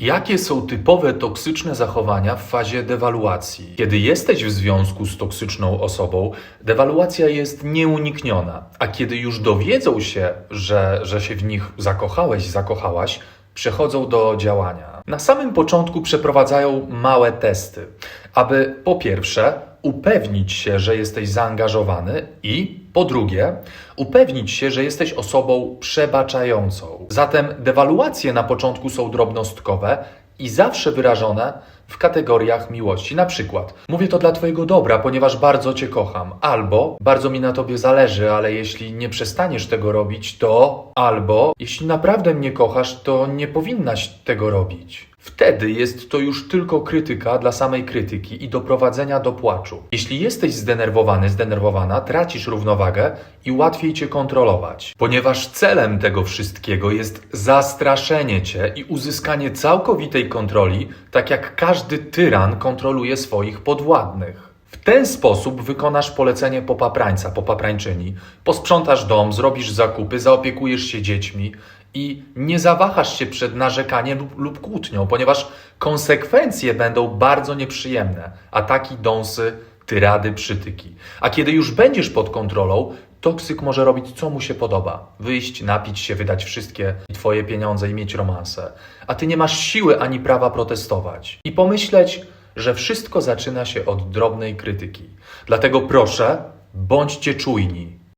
Jakie są typowe toksyczne zachowania w fazie dewaluacji? Kiedy jesteś w związku z toksyczną osobą, dewaluacja jest nieunikniona, a kiedy już dowiedzą się, że, że się w nich zakochałeś, zakochałaś, przechodzą do działania. Na samym początku przeprowadzają małe testy, aby po pierwsze upewnić się, że jesteś zaangażowany i po drugie upewnić się, że jesteś osobą przebaczającą. Zatem dewaluacje na początku są drobnostkowe i zawsze wyrażone w kategoriach miłości. Na przykład, mówię to dla Twojego dobra, ponieważ bardzo Cię kocham, albo bardzo mi na Tobie zależy, ale jeśli nie przestaniesz tego robić, to albo jeśli naprawdę mnie kochasz, to nie powinnaś tego robić. Wtedy jest to już tylko krytyka dla samej krytyki i doprowadzenia do płaczu. Jeśli jesteś zdenerwowany, zdenerwowana, tracisz równowagę i łatwiej cię kontrolować, ponieważ celem tego wszystkiego jest zastraszenie cię i uzyskanie całkowitej kontroli, tak jak każdy tyran kontroluje swoich podwładnych. W ten sposób wykonasz polecenie popaprańca, popaprańczyni, posprzątasz dom, zrobisz zakupy, zaopiekujesz się dziećmi i nie zawahasz się przed narzekaniem lub, lub kłótnią, ponieważ konsekwencje będą bardzo nieprzyjemne. Ataki, dąsy, tyrady, przytyki. A kiedy już będziesz pod kontrolą, toksyk może robić co mu się podoba. Wyjść, napić się, wydać wszystkie twoje pieniądze i mieć romanse. A ty nie masz siły ani prawa protestować. I pomyśleć, że wszystko zaczyna się od drobnej krytyki. Dlatego proszę, bądźcie czujni.